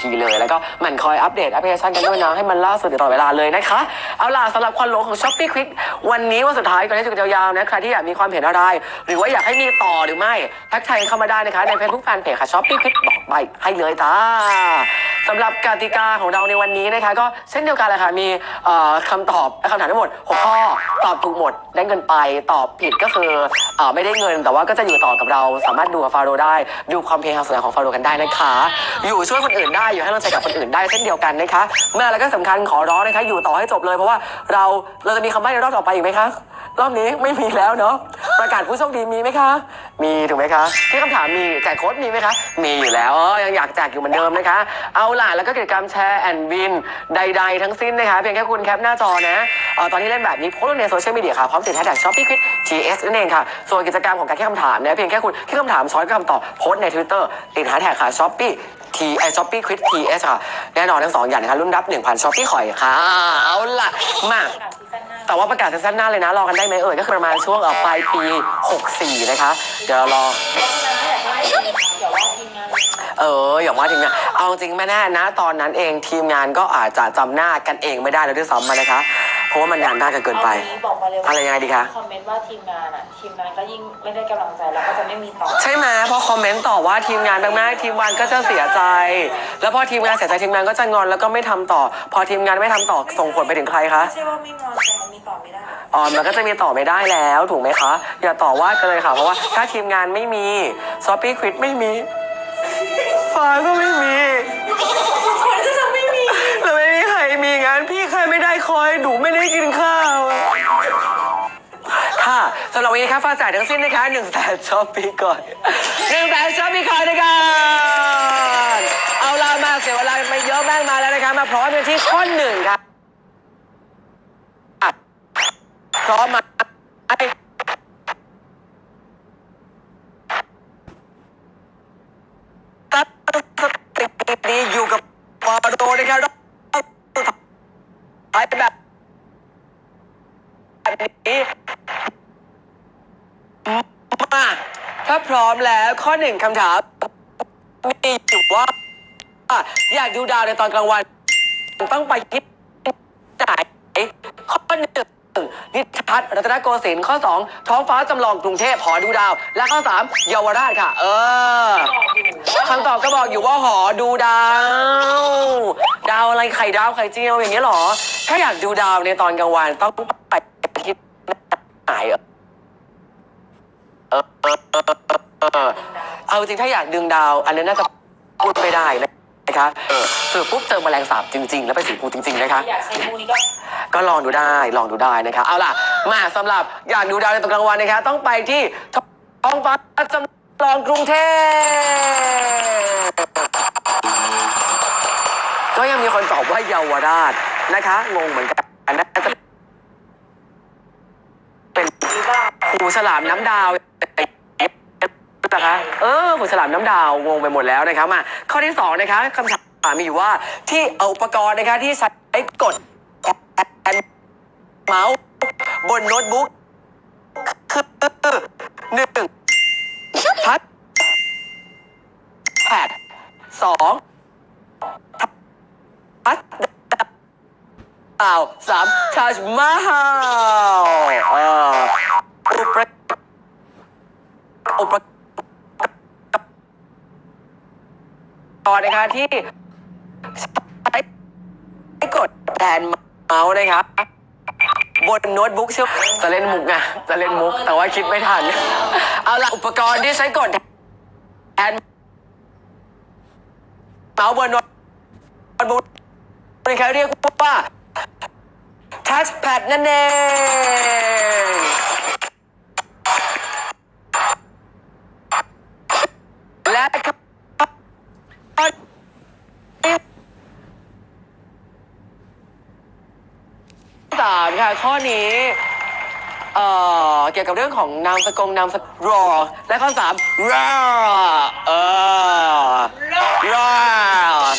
ทีเลยแล้วก็หมันคอยอัปเดตแอปพลิเคชันกันด้วยนะให้มันล่าสุดตลอดเวลาเลยนะคะ เอาล่ะสำหรับควันหลงของ s h อ p e e Quick วันนี้วันสุดท้ายก่อนที่จะยาวๆนะใครที่อยากมีความเห็นอะไร หรือว่าอยากให้มีต่อหรือไม่ทักทายเข้ามาได้นะคะใน Facebook Fan Page ค่ะ s h อ p e e Quick บอกใบให้เลยจ้าสำหรับกติกาของเราในวันนี้นะคะก็เช่นเดียวกันแหละค่ะมีคำตอบคำถามทั้งหมดหกข้อตอบถูกหมดได้เงินไปตอบผิดก็คืออไม่ได้เงิน แต่ว่าก็จะอยู่ต่อกับเราสามารถดูกับฟาโรได้ดูความเพลงทางสียของฟาโรกันได้นะคะ อยู่ช่วยคนอื่นได้ได้อยู่ให้กำลังใจกับคนอื่นได้เช่นเดียวกันนะคะเมื่อแล้วก็สำคัญขอร้องนะคะอยู่ต่อให้จบเลยเพราะว่าเราเราจะมีคำใบ้ในรอบต่อไปอีกไหมคะรอบนี้ไม่มีแล้วเนาะประกาศผู้โชคดีมีไหมคะ มีถูกไหมคะที่คำถามมีแจกโค้ดมีไหมคะ มีอยู่แล้วยังอยากแจกอยู่เหมือนเดิมนะคะ เอาล่ะแล้วก็กิจกรรมแชร์แอนด์วินใด ๆ ทั้งสิ้นนะคะเพียงแค่คุณแคปหน้าจอนะอตอนที่เล่นแบบนี้โพสลงในโซเชียลมีเดียค่ะ พร้อมติดแฮชแท็กช้อปปี้ควิด GS นั่นเองค่ะ ส่วนกิจกรรมของการแค่คำถามเนี่ยเพียงแค่คุณแค่คำถามช้อยกับคำตอบโพสใน Twitter ติดแฮชแท็กค่ะช้อปปี้ ทีไอช้อปปี้ควิดทีเอสค่ะ แน่นอนทั้งสองอย่างนะคะรุ่นรับ1,000ช้อปปี้คอยค่ะ เอาล่ะ มา แต่ว่าประกาศสั้นหน้าเลยนะ รอกันได้ไหมเอ่ย ก็คือประมาณช่วงเอ่อปลายปี 64 นะคะ เดี๋ยวเรารอ เอออย่าว่าทีมงานเอาจริงไม่แน่นะ ตอนนั้นเองทีมงานก็อาจจะจำหน้ากันเองไม่ได้แล้วด้วยซ้ำมานะคะ เพราะว่ามันนานมากเกินไป เอางี้บอกมาเลยว่าอะไรยังไงดีคะ คอมเมนต์ว่าทีมงานอะ ทีมงานก็ยิ่งไม่ได้กำลังใจแล้วก็จะไม่มีต่อใช่ไหมพอคอมเมนต์ต่อว่าทีมงานมากๆทีมงานก็จะเสียใจ แล้วพอทีมงานเสียใจทีมงานก็จะงอนแล้วก็ไม่ทำต่อ พอทีมงานไม่ทำต่อส่งผลไปถึงใครคะ ไม่ใช่ว่าไม่งอนแต่มันมีต่อไม่ได้ อ๋อมันก็จะมีต่อไม่ได้แล้วถูกไหมคะ อย่าต่อว่ากันเลยค่ะ เพราะว่าถ้าทีมงานไม่มีซอปปี้ควิดไม่มีฟ้าก็ไม่มี ไม่ได้คอยดูไม่ได้กินข้าว ค่ะสำหรับวันนี้ครับฟ้าจ่ายทั้งสิ้นนะคะหนึ่งแสนช้อปปี้ก่อนหนึ่งแสนช้อปปี้คอยนะคะเอาลามาเสียเวลาไปเยอะแม่งมาแล้วนะคะ มาพร้อมกันที่ข้อหนึ่งครับพร้อมมาตั้งสติดีอยู่กับฟอโดนะครับายแบบนี้มาถ้าพร้อมแล้วข้อหนึ่งคำถามมีอยู่ว่า อยากดูดาวในตอนกลางวัน ต้องไปที่ไหนข้อหนึ่งนิทัศน์รัตนโกสินทร์ข้อสองท้องฟ้าจำลองกรุงเทพหอดูดาว และข้อสามเยาวราชค่ะ เออคำตอบก็บอกอยู่ว่าหอดูดาว ดาวอะไรไข่ดาวไข่เจียวอย่างเงี้ยเหรอ ถ้าอยากดูดาวในตอนกลางวันต้องไปที่ไหนเออเออเออเออเอาจริงถ้าอยากดึงดาว อันนี้น่าจะพูดไม่ได้นะคะเออสรุปปุ๊บเจอแมลงสาบจริง ๆ แล้วเป็นสีฟูจริง ๆ นะคะอยากใช้มูนี้ก็ก็ลองดูได้ลองดูได้นะคะเอาล่ะมาสำหรับอยากดูดาวในตอนกลางวันนะคะต้องไปที่ท้องฟ้าจำลองกรุงเทพ ก็ยังมีคนตอบว่าเยาวราชนะคะ งงเหมือนกันน่าจะเป็นหรือว่าหูฉลามน้ำดาวนะคะเออหูฉลามน้ำดาวงงไปหมดแล้วนะคะมาข้อที่สองนะคะคำถามมีอยู่ว่าที่เอาอุปกรณ์นะคะที่ใช้กดแอนเมาส์บนโน้ตบุ๊กคือหนึ่งพัดแพดสองพัด ดาสามชาจมาฮาอุปอุปกรณ์นะคะที่ใช้กดแทนเมาส์นะคะบบนโน้ตบุ๊กเชื่อจะเล่นมุกไงจะเล่นมุก แต่ว่าคิดไม่ทัน เอาละอุปกรณ์ที่ใช้กดแทนเมาส์บนโน้ตบุ๊กนะคะเรียกว่า ทัชแพดนั่นเองและข้อสามค่ะ ข้อนี้เอ่อเกี่ยวกับเรื่องของนามสกงนามสกรอและข้อสามรอเออรอ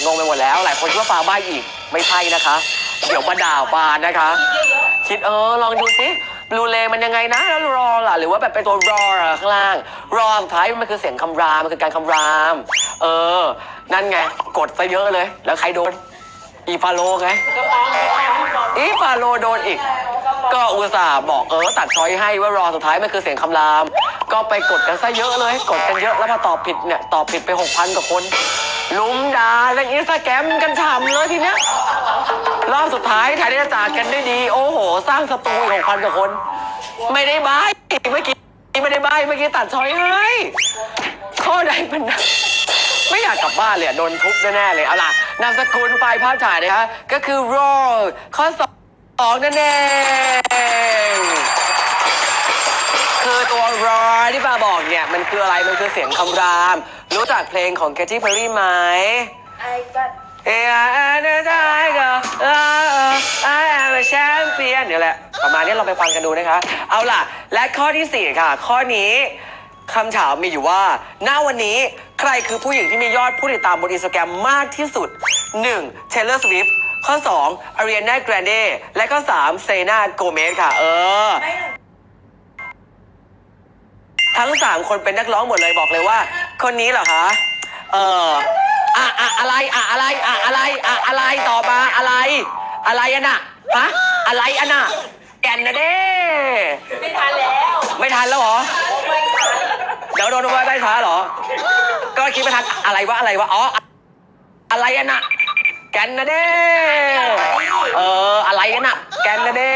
งงไปหมดแล้ว หลายคนคิดว่าฟ้าใบอีก ไม่ใช่นะคะ เดี๋ยวมาด่าฟ้านนะคะ คิดเออลองดูสิบลูเลมันยังไงนะแล้วรอล่ะ หรือว่าแบบเป็นตัวรอล่ะข้างล่าง รอสุดท้ายมันคือเสียงคำราม มันคือการคำราม เออ นั่นไง กดซะเยอะเลย แล้วใครโดน อีฟาโลไงก็ร้องร้องอีฟาโลโดนอีก ก็อุตส่าห์บอกเออ ตัดช้อยให้ว่ารอสุดท้ายมันคือเสียงคำราม ก็ไปกดกันซะเยอะเลย กดกันเยอะแล้วพอตอบผิดเนี่ย ตอบผิดไปหกพันกว่าคน ลุมด่าในอินสตาแกรมกันฉ่ำเลยทีเนี้ยรอบสุดท้ายถ่ายได้จากกันได้ดี โอ้โห สร้างสตูอีกหกพันกว่าคน ไม่ได้บายเมื่อกี้ไม่ได้บายเมื่อกี้ตัดช้อยให้ข้อใดมันนะไม่อยากกลับบ้านเลยโดนทุบแน่ๆเลยเอาล่ะนามสกุลไฟล์ภาพถ่ายนะคะก็คือ roll ข้อสองนั่นเอง คือตัวรอที่ปาบอกเนี่ย มันคืออะไรมันคือเสียงคำราม รู้จักเพลงของ Katy Perry ไหมไอ้ก็เอ้ยอันนี้ได้ก็เออ I am a champion เนี่ยแหละประมาณนี้เราไปฟังกันดูนะคะ เอาล่ะ และข้อที่ 4 ค่ะ ข้อนี้คำถามมีอยู่ว่าณวันนี้ใครคือผู้หญิงที่มียอดผู้ติดตามบนอินสตาแกรมมากที่สุด 1. Taylor Swift ข้อ 2 Ariana Grande และข้อ 3 Selena Gomez ค่ะ เออ ไม่หนึ่ง ทั้งสามคนเป็นนักร้องหมดเลยบอกเลยว่า คนนี้เหรอคะเอออะอะอะไรอะอะไรอะอะไรอะอะไรต่อมาอะไร อะไรอะน่ะฮะอะไรอะน่ะแก่นนะเด้ ไม่ทันแล้วไม่ทันแล้วเหรอโอ้ไม่ทันเดี๋ยวโดนไว้ใบช้าเหรอ ก็คิดไม่ทันอะไรวะอะไรวะอ๋ออะไรอะน่ะแก่นนะเด้เอออะไรอะน่ะแก่นนะเด้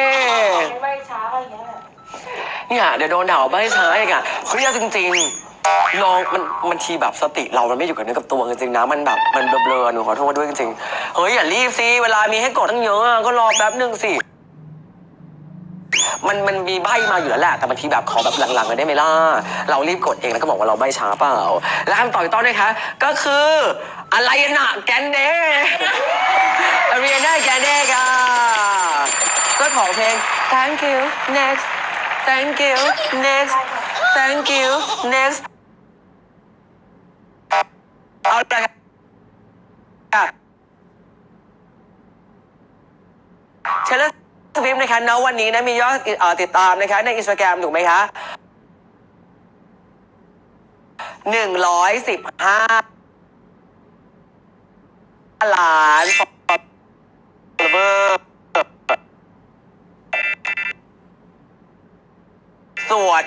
ไม่ไม่ช้าอะไรอย่างเงี้ย เนี่ยเดี๋ยวโดนด่าว่าไม่ใช่อีกอะเฮ้ยเอาจริงๆลองมันมันทีแบบสติเรามันไม่อยู่กับเนื้อกับตัวจริงๆนะมันแบบมันเบลอๆหนูขอโทษด้วยจริงๆเฮ้ยอย่ารีบสิเวลามีให้กดตั้งเยอะอะก็รอแป๊บหนึ่งสิมันมันมีใบมาอยู่แล้วแหละแต่บางทีแบบขอแบบหลังๆเลยได้ไหมล่ะเรารีบกดเองแล้วก็บอกว่าเราใบช้าเปล่า และคำตออีกต้นนะคะ ก็คืออะไรนะแกนเดเรียนได้แกนเดค่ะเจ้าของเพลง thank you next thank you next thank you next เอาละค่ะเชลล์สวิฟนะคะณวันนี้นะมียอดติดตามนะคะในอินสตาแกรมถูกไหมคะหนึ่งร้อยสิบห้าล้าน follower ส่วน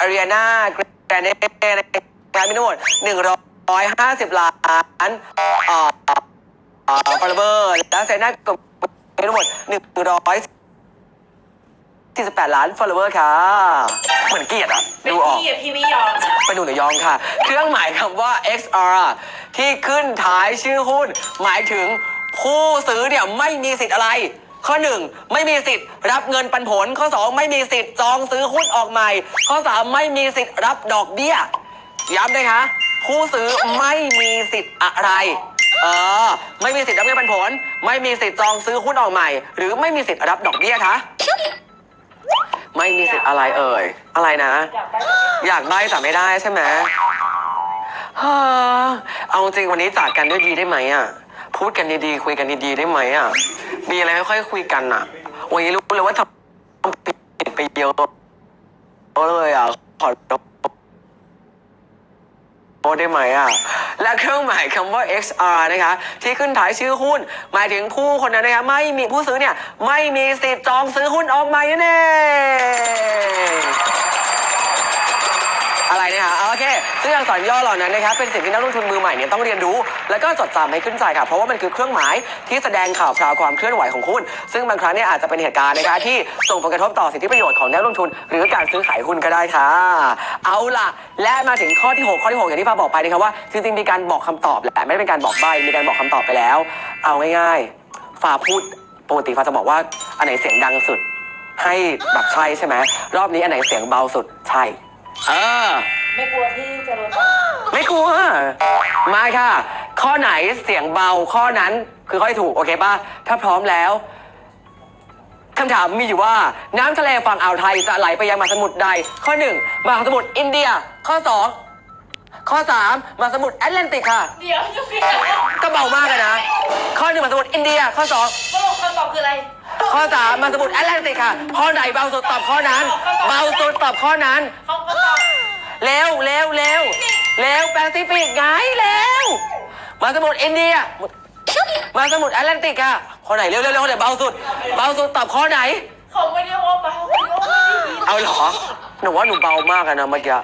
อารีนาแกรนเดนะคะมีทั้งหมดหนึ่งร้อยห้าสิบล้านเอ่อเอ่อ follower และเซน่าก็มีทั้งหมดหนึ่งร้อยสี่สิบแปดล้าน follower ค่ะ เหมือนเกลียดอะเป็นดูออกพี่อะพี่ไม่ยอมนะไปดูหน่อยยองค่ะ เครื่องหมายคำว่า XR ที่ขึ้นท้ายชื่อหุ้น หมายถึงผู้ซื้อเนี่ยไม่มีสิทธิ์อะไร ข้อ 1 ไม่มีสิทธิ์รับเงินปันผล ข้อ 2 ไม่มีสิทธิ์จองซื้อหุ้นออกใหม่ ข้อ 3 ไม่มีสิทธิ์รับดอกเบี้ยย้ำนะคะผู้ซื้อไม่มีสิทธิ์อะไรเออไม่มีสิทธิ์รับเงินปันผล ไม่มีสิทธิ์จองซื้อหุ้นออกใหม่ หรือไม่มีสิทธิ์รับดอกเบี้ยคะไม่มีสิทธิ์อะไรเอ่ย อะไรนะ อยากได้แต่ไม่ได้ใช่ไหมเฮ้อเอาจริงวันนี้จากกันด้วยดีได้ไหมอะ พูดกันดีๆ คุยกันดีๆได้ไหมอะ มีอะไรค่อยๆคุยกันอะ วันนี้รู้เลยว่าทำผิดไปเยอะเลยอะ ขอโทษได้ไหมอะ และเครื่องหมายคำว่า XR นะคะ ที่ขึ้นท้ายชื่อหุ้น หมายถึงผู้คนนั้นนะคะไม่มีผู้ซื้อเนี่ย ไม่มีสิทธิ์จองซื้อหุ้นออกใหม่นั่นเองอะไรนะคะโอเค ซึ่งอักษรย่อเหล่านั้นนะครับเป็นสิ่งที่นักลงทุนมือใหม่เนี่ยต้องเรียนรู้ แล้วก็จดจำให้ขึ้นใจค่ะเพราะว่ามันคือเครื่องหมายที่แสดงข่าวคราวความเคลื่อนไหวของหุ้นซึ่งบางครั้งเนี่ยอาจจะเป็นเหตุการณ์นะคะที่ส่งผลกระทบต่อสิทธิประโยชน์ของนักลงทุน หรือการซื้อขายหุ้นก็ได้ค่ะ เอาล่ะ และมาถึงข้อที่6ข้อที่6อย่างที่ฟ้าบอกไปนะครับว่าจริงๆมีการบอกคำตอบแหละไม่ได้เป็นการบอกใบมีการบอกคำตอบไปแล้ว เอาง่ายๆฟ้าพูดปกติฟ้าจะบอกว่าอันไหนเสียงดังสุด ให้แบบใช่ใช่ไหมรอบนี้อันไหนเสียงเบาสุดใช่ ออไม่กลัวที่จะโดนตบไม่กลัวมาค่ะ ข้อไหนเสียงเบาข้อนั้นคือข้อที่ถูกโอเคป่ะ ถ้าพร้อมแล้วคำถามมีอยู่ว่าน้ำทะเลฝั่งอ่าวไทยจะไหลไปยังมหาสมุทรใด ข้อหนึ่งมหาสมุทรอินเดีย ข้อสอง ข้อสามมหาสมุทรแอตแลนติกค่ะ เดี๋ยวจะเปลี่ยนก็เบามากเลยนะ ข้อหนึ่งมหาสมุทรอินเดีย ข้อสองสรุปคำตอบคืออะไรขข้อสามมาสมุทรแอตแลนติกค่ะ ข้อไหนเบาสุดตอบข้อนั้น เบาสุดตอบข้อนั้นเขาก็ตอบเร็วเร็วเร็วเร็วแปซิฟิกไงเร็วมาสมุทรอินเดีย มาสมุทรแอตแลนติกค่ะ ข้อไหนเร็วเร็วเร็วข้อไหนเบาสุด เบาสุดตอบข้อไหน เขาไม่ได้ว่าไปเขาไม่ได้ว่าไม่ได้ยินเอาเหรอ หนูว่าหนูเบามากอะนะเมื่อกี้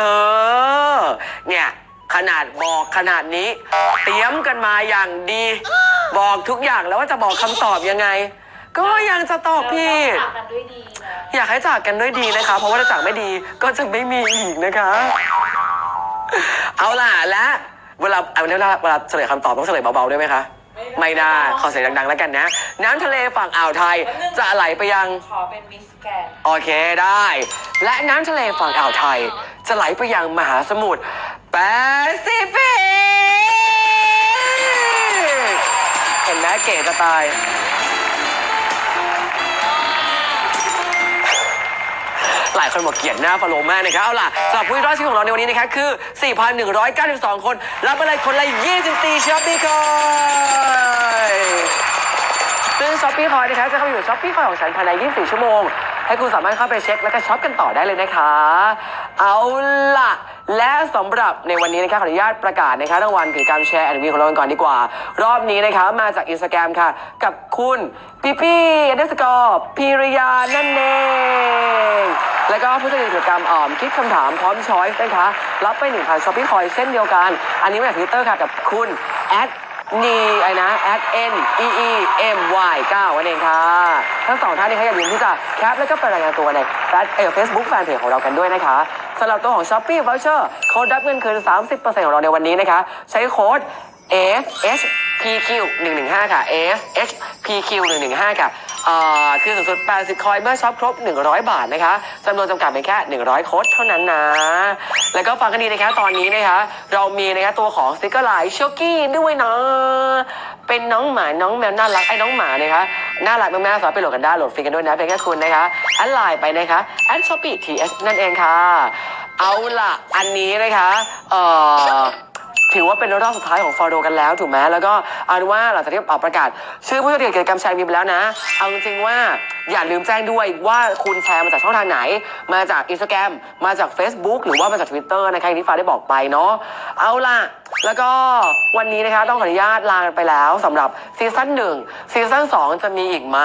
เออ เนี่ย ขนาดบอกขนาดนี้ เตรียมกันมาอย่างดี บอกทุกอย่างแล้วว่าจะบอกคำตอบยังไง ก็ยังจะตอบผิด เราต้องจากกันด้วยดีนะอยากให้จากกันด้วยดีนะคะ เพราะว่าถ้าจากไม่ดีก็จะไม่มีอีกนะคะ เอาล่ะและเวลาเอาเวลาเวลาเฉลยคำตอบต้องเฉลยเบาๆด้วยไหมคะ ไม่ได้ ขอเสียงดังๆ แล้วกันนะ น้ำทะเลฝั่งอ่าวไทยจะไหลไปยัง ขอเป็นมิสแกนโอเคได้ และน้ำทะเลฝั่งอ่าวไทย จะไหลไปยังมหาสมุทรแปซิฟิก เห็นไหมเก๋จะตาย หลายคนบอกเกลียดหน้าฟาโลมากนะครับเอาล่ะสำหรับผู้รอดชีวิตของเราในวันนี้นะครับคือ 4,192 คน รับไปเลยคนละ 24ช้อปปี้คอยซึ่งช้อปปี้คอยนะครับจะเข้าไปอยู่ช้อปปี้คอยของฉันภายใน 24 ชั่วโมง ให้คุณสามารถเข้าไปเช็ค แล้วก็ช็อปกันต่อได้เลยนะคะ เอาล่ะ และสำหรับในวันนี้นะคะขออนุญาตประกาศนะคะรางวัลกิจกรรมแชร์แอนด์วีของเรากันก่อนดีกว่า รอบนี้นะคะมาจากอินสตาแกรมค่ะ กับคุณปีปี้เดสกอร์พีริยานั่นเองแล้วก็ผู้จัดกิจกรรมอ่อมคิดคำถามพร้อมช้อยส์นะคะรับไป1,000ช้อปปี้คอยเช่นเดียวกัน อันนี้มาจากทวิตเตอร์ค่ะกับคุณแอด นีไอ้นะ at n e e m y 9นั่นเองค่ะทั้งสองท่านนี้ค่ะอย่าลืมที่จะแคปแล้วก็ไปรายงานตัวในแฟนเออเฟซบุ๊กแฟนเพจของเรากันด้วยนะคะสำหรับตัวของ s h o p e e Voucher โค้ดรับเงินคืน 30%ของเราในวันนี้นะคะ ใช้โค้ด F H P Q 115 ค่ะ F H P Q 115 ค่ะเอ่อคือสูงสุด 80 คอยเมื่อช็อปครบ 100 บาทนะคะจำนวนจำกัดเป็นแค่ 100 โค้ดเท่านั้นนะ แล้วก็ฟังกันดีนะคะ ตอนนี้นะคะ เรามีนะคะตัวของสติกเกอร์ไลน์ช็อกกี้ด้วยนะ เป็นน้องหมา น้องแมวน่ารัก ไอ้น้องหมานะคะ น่ารักมากๆสามารถไปโหลดกันได้ โหลดฟรีกันด้วยนะ เป็นแค่คุณนะคะแอดไลน์ไปนะคะแอดช็อปปี้ทีเอสนั่นเองค่ะ เอาล่ะ อันนี้นะคะ เอ่อ ถือว่าเป็นรอบสุดท้ายของฟอร์โดกันแล้วถูกไหมแล้วก็เอาเป็นว่าหลังจากที่ออกประกาศ ชื่อผู้จัดกิจกรรมแชร์มีไปแล้วนะ เอาจริงๆว่าอย่าลืมแจ้งด้วยว่าคุณแชร์มาจากช่องทางไหน มาจากอินสตาแกรมมาจาก Facebook หรือว่ามาจาก Twitter นะคะอย่างที่ฟ้าได้บอกไปเนาะเอาล่ะ แล้วก็วันนี้นะคะต้องขออนุญาตลากันไปแล้วสำหรับซีซั่นหนึ่งซีซั่นสองจะมีอีกไหม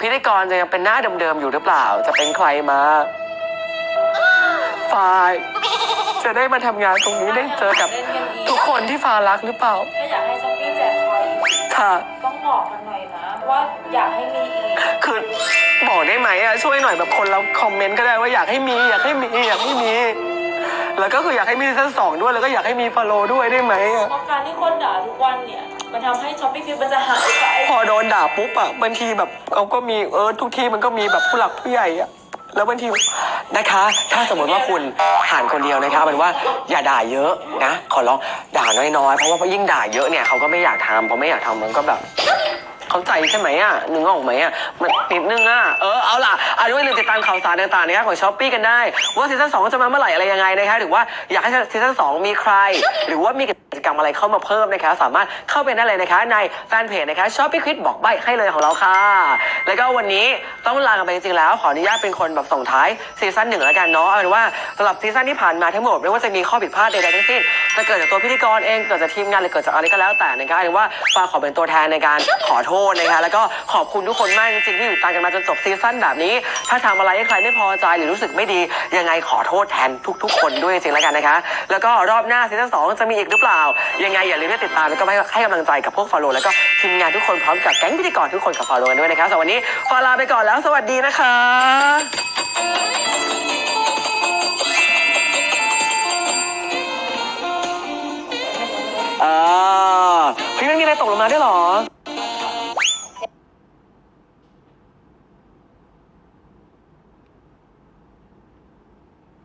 พิธีกรจะยังเป็นหน้าเดิมๆอยู่หรือเปล่า จะเป็นใครมาฝ่าย จะได้มาทำงานตรงนี้ได้เจอกับเล่นกันอีกทุกคนที่ฟ้ารักหรือเปล่า ถ้าอยากให้ช้อปปี้แจกคอยอีกค่ะ ต้องบอกกันหน่อยนะ ว่าอยากให้มีอีกคือบอกได้ไหมอะช่วยหน่อยแบบคนเราคอมเมนต์ก็ได้ว่าอยากให้มีอยากให้มีอยากให้มี แล้วก็คืออยากให้มีซีซั่นสองด้วยแล้วก็อยากให้มีฟอลโล่ด้วยได้ไหมอะเพราะการที่คนด่าทุกวันเนี่ย มันทำให้ช้อปปี้ฟิมันจะหายไปพอโดนด่าปุ๊บอะบางทีแบบเขาก็มีเออทุกที่มันก็มีแบบผู้หลักผู้ใหญ่อะ แล้วบางทีนะคะ ถ้าสมมติว่าคุณผ่านคนเดียวนะคะเป็นว่าอย่าด่าเยอะนะ ขอร้องด่าน้อยๆ เพราะว่ายิ่งด่าเยอะเนี่ยเขาก็ไม่อยากทำพอไม่อยากทำมันก็แบบ เข้าใจใช่ไหมอะนึกออกไหมอะมันนิดนึงอะเออเอาล่ะอะด้วยลืมติดตามข่าวสารต่างๆนะครับของช้อปปี้กันได้ ว่าซีซั่นสองจะมาเมื่อไหร่อะไรยังไงนะคะหรือว่าอยากให้ซีซั่นสองมีใคร หรือว่ามีกิจกรรมอะไรเข้ามาเพิ่มนะคะสามารถเข้าไปได้เลยนะคะในแฟนเพจนะคะช้อปปี้คิดบอกใบให้เลยของเราค่ะ แล้วก็วันนี้ต้องลากันไปจริงๆแล้ว ขออนุญาตเป็นคนแบบส่งท้ายซีซั่นหนึ่งแล้วกันเนาะเอาเป็นว่าสำหรับซีซั่นที่ผ่านมาทั้งหมดไม่ว่าจะมีข้อผิดพลาดใดๆทั้งสิ้นจะเกิดจากตัวพิธีกรเองเกิดจากทีมงานหรือเกิดจากอะไรก็แล้วแต่นะคะหรือว่าฟาขอเป็นตัวแทนในการขอโทษนะคะแล้วก็ขอบคุณทุกคนมากจริงๆที่อยู่ตามกันมาจนจบซีซั่นแบบนี้ ถ้าทำอะไรให้ใครไม่พอใจหรือรู้สึกไม่ดียังไงขอโทษแทนทุก ๆ คนด้วยจริงๆแล้วกันนะคะ แล้วก็รอบหน้าซีซั่นสองจะมีอีกหรือเปล่า ยังไงอย่าลืมติดตามแล้วก็ให้กำลังใจกับพวกฟอลโลแล้วก็ทีมงานทุกคนพร้อมกับแก๊งพิธีกรทุกคนกับฟอลโลกันด้วยนะคะสำหรับวันนี้ฟอลลาไปก่อนแล้ว สวัสดีนะคะอ่าพี่ไม่มีอะไรตกลงมาด้วยหรอ